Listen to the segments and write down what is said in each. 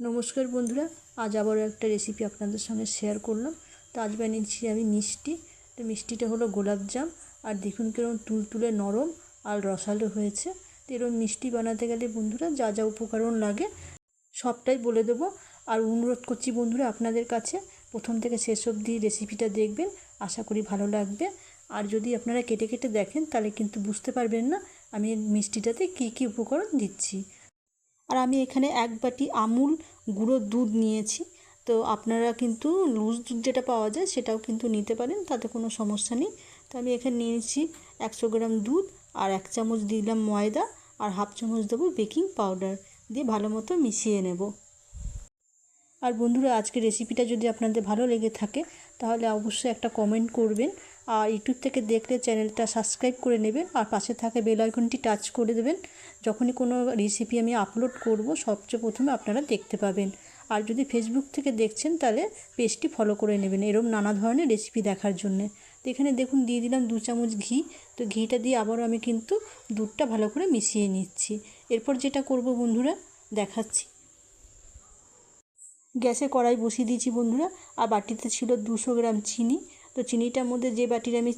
নমস্কার বন্ধুরা, আজ আবারও একটা রেসিপি আপনাদের সঙ্গে শেয়ার করলাম। তো আজ বানিয়েছি আমি মিষ্টি। তো মিষ্টিটা হলো গোলাপজাম আর দেখুন কীরকম তুলতুলে নরম আর রসালো হয়েছে। তো এরকম মিষ্টি বানাতে গেলে বন্ধুরা, যা যা উপকরণ লাগে, সবটাই বলে দেবো। আর অনুরোধ করছি বন্ধুরা, আপনাদের কাছে প্রথম থেকে শেষ অবধি রেসিপিটা দেখবেন। আশা করি ভালো লাগবে। আর যদি আপনারা কেটে কেটে দেখেন, তাহলে কিন্তু বুঝতে পারবেন না আমি মিষ্টিটাতে কী কী উপকরণ দিচ্ছি। আর আমি এখানে এক বাটি আমুল গুঁড়ো দুধ নিয়েছি। তো আপনারা কিন্তু লুজ দুধ যেটা পাওয়া যায় সেটাও কিন্তু নিতে পারেন, তাতে কোনো সমস্যা নেই। তো আমি এখানে নিয়েছি একশো গ্রাম দুধ আর এক চামচ দিলাম ময়দা আর হাফ চামচ দেবো বেকিং পাউডার দিয়ে ভালো মতো মিশিয়ে নেব। আর বন্ধুরা আজকে রেসিপিটা যদি আপনাদের ভালো লেগে থাকে, তাহলে অবশ্যই একটা কমেন্ট করবেন। আর ইউটিউব থেকে দেখলে চ্যানেলটা সাবস্ক্রাইব করে নেবেন আর পাশে থাকা বেল আইকনটি টাচ করে দেবেন। যখনই কোনো রেসিপি আমি আপলোড করব, সবচেয়ে প্রথমে আপনারা দেখতে পাবেন। আর যদি ফেসবুক থেকে দেখছেন, তাহলে পেজটি ফলো করে নেবেন এরম নানা ধরনের রেসিপি দেখার জন্যে। তো এখানে দেখুন, দিয়ে দিলাম দু চামচ ঘি। তো ঘিটা দিয়ে আবারও আমি কিন্তু দুধটা ভালো করে মিশিয়ে নিচ্ছি। এরপর যেটা করব বন্ধুরা, দেখাচ্ছি। গ্যাসে কড়াই বসিয়ে দিয়েছি বন্ধুরা। আর বাটিতে ছিল দুশো গ্রাম চিনি। তো চিনিটার মধ্যে যে বাটির আমি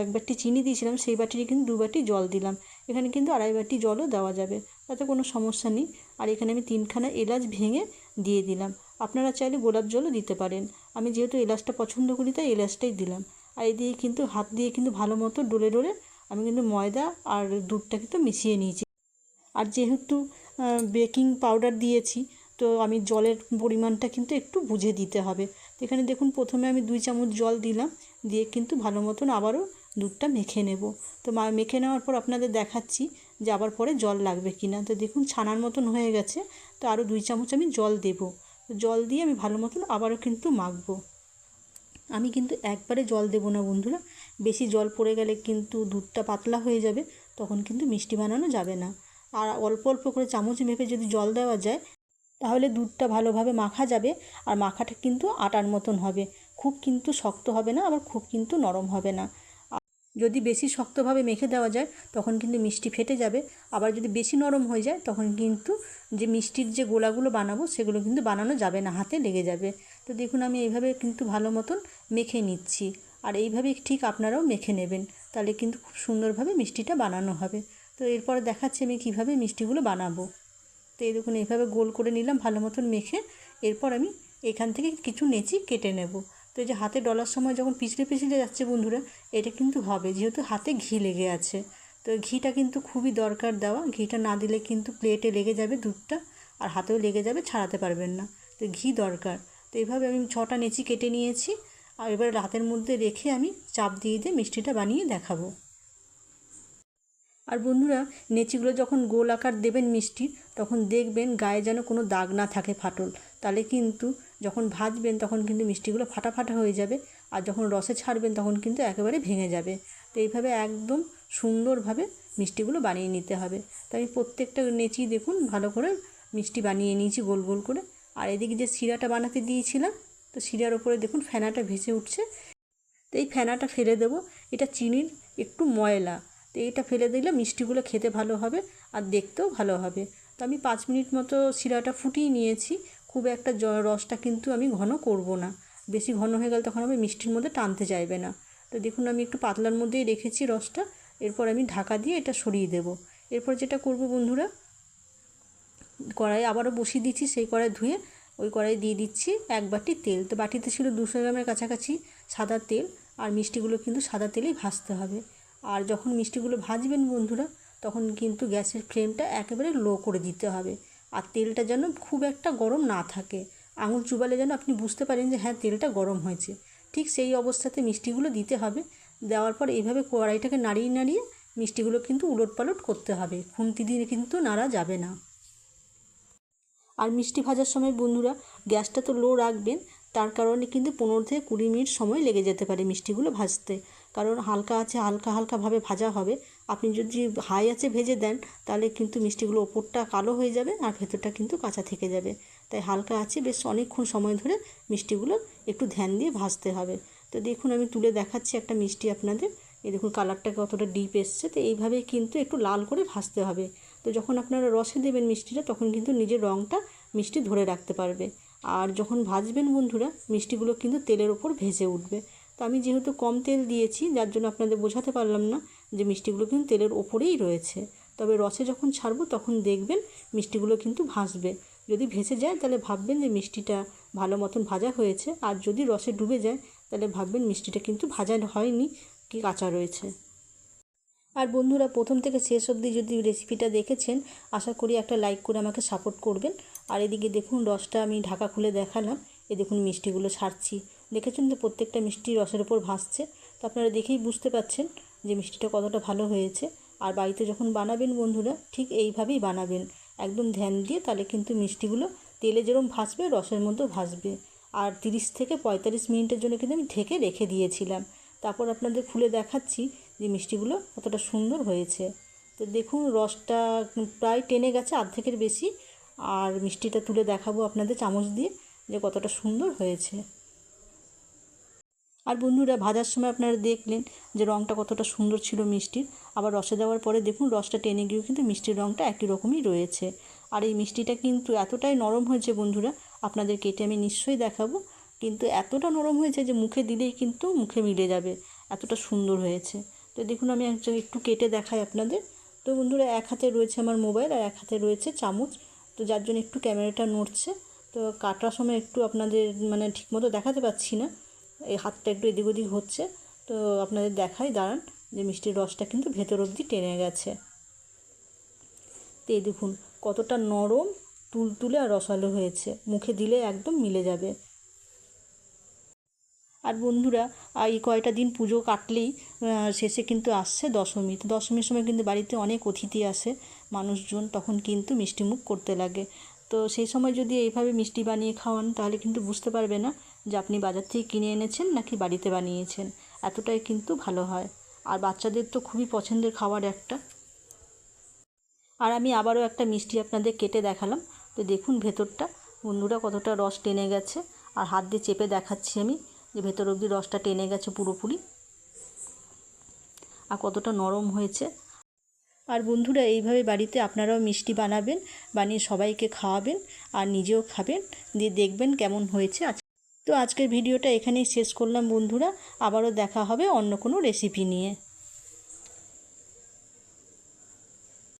এক বাটি চিনি দিয়েছিলাম, সেই বাটির কিন্তু দু বাটি জল দিলাম। এখানে কিন্তু আড়াই বাটি জলও দেওয়া যাবে, তাতে কোনো সমস্যা নেই। আর এখানে আমি তিনখানা এলাচ ভেঙে দিয়ে দিলাম। আপনারা চাইলে গোলাপ জলও দিতে পারেন। আমি যেহেতু এলাচটা পছন্দ করি, তাই এলাচটাই দিলাম। আর এই দিয়ে কিন্তু, হাত দিয়ে কিন্তু ভালো মতো ডলে ডোলে আমি কিন্তু ময়দা আর দুধটা কিন্তু মিশিয়ে নিয়েছি। আর যেহেতু বেকিং পাউডার দিয়েছি, তো আমি জলের পরিমাণটা কিন্তু একটু বুঝে দিতে হবে। এখানে দেখুন প্রথমে আমি দুই চামচ জল দিলাম, দিয়ে কিন্তু ভালো মতন আবারও দুধটা মেখে নেব। তো মেখে নেওয়ার পর আপনাদের দেখাচ্ছি যে আবার পরে জল লাগবে কি না তো দেখুন ছানার মতন হয়ে গেছে, তো আরও দুই চামচ আমি জল দেব। জল দিয়ে আমি ভালো মতন আবারও কিন্তু মাখবো। আমি কিন্তু একবারে জল দেবো না বন্ধুরা। বেশি জল পড়ে গেলে কিন্তু দুধটা পাতলা হয়ে যাবে, তখন কিন্তু মিষ্টি বানানো যাবে না। আর অল্প অল্প করে চামচ মেপে যদি জল দেওয়া যায় তাহলে দুধটা ভালোভাবে মাখা যাবে আর মাখাটা কিন্তু আটার মতন হবে। খুব কিন্তু শক্ত হবে না, আবার খুব কিন্তু নরম হবে না। যদি বেশি শক্তভাবে মেখে দেওয়া যায়, তখন কিন্তু মিষ্টি ফেটে যাবে। আবার যদি বেশি নরম হয়ে যায়, তখন কিন্তু যে মিষ্টির যে গোলাগুলো বানাবো, সেগুলো কিন্তু বানানো যাবে না, হাতে লেগে যাবে। তো দেখুন, আমি এইভাবে কিন্তু ভালো মতন মেখে নিচ্ছি। আর এইভাবে ঠিক আপনারাও মেখে নেবেন, তাহলে কিন্তু খুব সুন্দরভাবে মিষ্টিটা বানানো হবে। তো এরপরে দেখাচ্ছি আমি কীভাবে মিষ্টিগুলো বানাবো। তো এই দেখুন, এইভাবে গোল করে নিলাম, ভালো মতন মেখে এরপর আমি এখান থেকে কিছু নেচি কেটে নেব। তো এই যে হাতে ডলার সময় যখন পিছলে পিছলে যাচ্ছে বন্ধুরা, এটা কিন্তু হবে, যেহেতু হাতে ঘি লেগে আছে। তো ঘিটা কিন্তু খুবই দরকার দেওয়া, ঘিটা না দিলে কিন্তু প্লেটে লেগে যাবে দুধটা আর হাতেও লেগে যাবে, ছাড়াতে পারবেন না। তো ঘি দরকার। তো এইভাবে আমি ছটা নেচি কেটে নিয়েছি, আর এবার রাতের মধ্যে রেখে আমি চাপ দিয়ে দিয়ে মিষ্টিটা বানিয়ে দেখাবো। আর বন্ধুরা, নেচিগুলো যখন গোল আকার দেবেন মিষ্টি, তখন দেখবেন গায়ে যেন কোনো দাগ না থাকে ফাটল। তাহলে কিন্তু যখন ভাজবেন, তখন কিন্তু মিষ্টিগুলো ফাটা ফাটা হয়ে যাবে আর যখন রসে ছাড়বেন, তখন কিন্তু একেবারে ভেঙে যাবে। তো এইভাবে একদম সুন্দরভাবে মিষ্টিগুলো বানিয়ে নিতে হবে। তো আমি প্রত্যেকটা নেচি দেখুন, ভালো করে মিষ্টি বানিয়ে নিয়েছি গোল গোল করে। আর এদিকে যে শিরাটা বানাতে দিয়েছিলাম, তো শিরার ওপরে দেখুন ফেনাটা ভেসে উঠছে। তো এই ফেনাটা ফেলে দেবো। এটা চিনির একটু ময়লা। তো এইটা ফেলে দিলে মিষ্টিগুলো খেতে ভালো হবে আর দেখতেও ভালো হবে। তো আমি পাঁচ মিনিট মতো শিরাটা ফুটিয়ে নিয়েছি। খুব একটা রসটা কিন্তু আমি ঘন করব না। বেশি ঘন হয়ে গেলে তখন আমি মিষ্টির মধ্যে টানতে চাইবে না। তো দেখুন আমি একটু পাতলার মধ্যেই রেখেছি রসটা। এরপর আমি ঢাকা দিয়ে এটা সরিয়ে দেব। এরপর যেটা করব বন্ধুরা, কড়াই আবারও বসিয়ে দিচ্ছি, সেই কড়াই ধুয়ে ওই কড়াই দিয়ে দিচ্ছি এক বাটি তেল। তো বাটিতে ছিল দুশো গ্রামের কাছাকাছি সাদা তেল, আর মিষ্টিগুলো কিন্তু সাদা তেলেই ভাজতে হবে। আর যখন মিষ্টিগুলো ভাজবেন বন্ধুরা, তখন কিন্তু গ্যাসের ফ্লেমটা একেবারে লো করে দিতে হবে। আর তেলটা যেন খুব একটা গরম না থাকে। আঙুল চুবালে যেন আপনি বুঝতে পারেন যে হ্যাঁ তেলটা গরম হয়েছে। ঠিক সেই অবস্থাতে মিষ্টিগুলো দিতে হবে। দেওয়ার পর এইভাবে কড়াইটাকে নাড়িয়ে নাড়িয়ে মিষ্টিগুলো কিন্তু উলট পালট করতে হবে। খুন্তি দিয়ে কিন্তু নাড়া যাবে না। আর মিষ্টি ভাজার সময় বন্ধুরা, গ্যাসটা তো লো রাখবেন। তার কারণে কিন্তু পনেরো থেকে কুড়ি মিনিট সময় লেগে যেতে পারে মিষ্টিগুলো ভাজতে। কারণ হালকা আছে, হালকা হালকাভাবে ভাজা হবে। আপনি যদি হাই আছে ভেজে দেন, তাহলে কিন্তু মিষ্টিগুলো ওপরটা কালো হয়ে যাবে আর ভেতরটা কিন্তু কাঁচা থেকে যাবে। তাই হালকা আছে, বেশ অনেকক্ষণ সময় ধরে মিষ্টিগুলো একটু ধ্যান দিয়ে ভাজতে হবে। তো দেখুন, আমি তুলে দেখাচ্ছি একটা মিষ্টি আপনাদের। এই দেখুন কালারটা কতটা ডিপ এসছে। তো এইভাবেই কিন্তু একটু লাল করে ভাজতে হবে। তো যখন আপনারা রসে দেবেন মিষ্টিটা, তখন কিন্তু নিজের রঙটা মিষ্টি ধরে রাখতে পারবে। আর যখন ভাজবেন বন্ধুরা, মিষ্টিগুলো কিন্তু তেলের ওপর ভেজে উঠবে। তো আমি যেহেতু কম তেল দিয়েছি, যার জন্য আপনাদের বোঝাতে পারলাম না যে মিষ্টিগুলো কিন্তু তেলের ওপরেই রয়েছে। তবে রসে যখন ছাড়বো, তখন দেখবেন মিষ্টিগুলো কিন্তু ভাসবে যদি ভেসে যায়, তাহলে ভাববেন যে মিষ্টিটা ভালো মতন ভাজা হয়েছে। আর যদি রসে ডুবে যায়, তাহলে ভাববেন মিষ্টিটা কিন্তু ভাজা হয়নি, কি কাঁচা রয়েছে। আর বন্ধুরা, প্রথম থেকে শেষ অবধি যদি রেসিপিটা দেখেছেন, আশা করি একটা লাইক করে আমাকে সাপোর্ট করবেন। আর এদিকে দেখুন, রসটা আমি ঢাকা খুলে দেখালাম। এ দেখুন মিষ্টিগুলো ছাড়ছি। দেখেছেন তো প্রত্যেকটা মিষ্টি রসের ওপর ভাসছে। তো আপনারা দেখেই বুঝতে পাচ্ছেন যে মিষ্টিটা কতটা ভালো হয়েছে। আর বাড়িতে যখন বানাবেন বন্ধুরা, ঠিক এইভাবেই বানাবেন। একদম ধ্যান দিয়ে তাহলে কিন্তু মিষ্টিগুলো তেলে যেরকম ভাসবে, রসের মধ্যেও ভাসবে। আর তিরিশ থেকে পঁয়তাল্লিশ মিনিটের জন্য কিন্তু আমি ঢেকে রেখে দিয়েছিলাম। তারপর আপনাদের খুলে দেখাচ্ছি যে মিষ্টিগুলো কতটা সুন্দর হয়েছে। তো দেখুন রসটা প্রায় টেনে গেছে, অর্ধেকের বেশি। আর মিষ্টিটা তুলে দেখাবো আপনাদের চামচ দিয়ে। যে কতটা সুন্দর হয়েছে। আর বন্ধুরা, ভাজার সময় আপনারা দেখলেন যে রঙটা কতটা সুন্দর ছিল মিষ্টির। আবার রসে দেওয়ার পরে দেখুন, রসটা টেনে গিয়েও কিন্তু মিষ্টির রঙটা একই রকমই রয়েছে। আর এই মিষ্টিটা কিন্তু এতটাই নরম হয়েছে বন্ধুরা, আপনাদের কেটে আমি নিশ্চয়ই দেখাবো। কিন্তু এতটা নরম হয়েছে যে মুখে দিলেই কিন্তু মুখে মিলে যাবে। এতটা সুন্দর হয়েছে। তো দেখুন, আমি একজন একটু কেটে দেখাই আপনাদের। তো বন্ধুরা, এক হাতে রয়েছে আমার মোবাইল আর এক হাতে রয়েছে চামচ। তো যার জন্য একটু ক্যামেরাটা নড়ছে। তো কাটার সময় একটু আপনাদের মানে ঠিকমতো দেখাতে পাচ্ছি না। এই হাতটা একটু এদিক ওদিক হচ্ছে। তো আপনাদের দেখাই, দাঁড়ান। যে মিষ্টির রসটা কিন্তু ভেতর অবধি টেনে গেছে। তো এই দেখুন, কতটা নরম, তুলতুলে আর রসালো হয়েছে। মুখে দিলে একদম মিলে যাবে। আর বন্ধুরা এই কয়টা দিন পুজো কাটলেই শেষে কিন্তু আসছে দশমী। তো দশমীর সময় কিন্তু বাড়িতে অনেক অতিথি আসে। মানুষজন তখন কিন্তু মিষ্টিমুখ করতে লাগে। তো সেই সময় যদি এইভাবে মিষ্টি বানিয়ে খাওয়ান, তাহলে কিন্তু বুঝতে পারবে না যে আপনি বাজার থেকে কিনে এনেছেন নাকি বাড়িতে বানিয়েছেন। এতটাই কিন্তু ভালো হয়। আর বাচ্চাদের তো খুবই পছন্দের খাবার একটা। আর আমি আবারও একটা মিষ্টি আপনাদের কেটে দেখালাম। তো দেখুন ভেতরটা। বন্ধুরা, কতটা রস টেনে গেছে। আর হাত দিয়ে চেপে দেখাচ্ছি আমি যে ভেতর অবধি রসটা টেনে গেছে পুরোপুরি। আর কতটা নরম হয়েছে। আর বন্ধুরা, এইভাবে বাড়িতে আপনারাও মিষ্টি বানাবেন, বানিয়ে সবাইকে খাওয়াবেন আর নিজেও খাবেন। দিয়ে দেখবেন কেমন হয়েছে। তো আজকের ভিডিওটা এখানেই শেষ করলাম বন্ধুরা। আবারও দেখা হবে অন্য কোনো রেসিপি নিয়ে।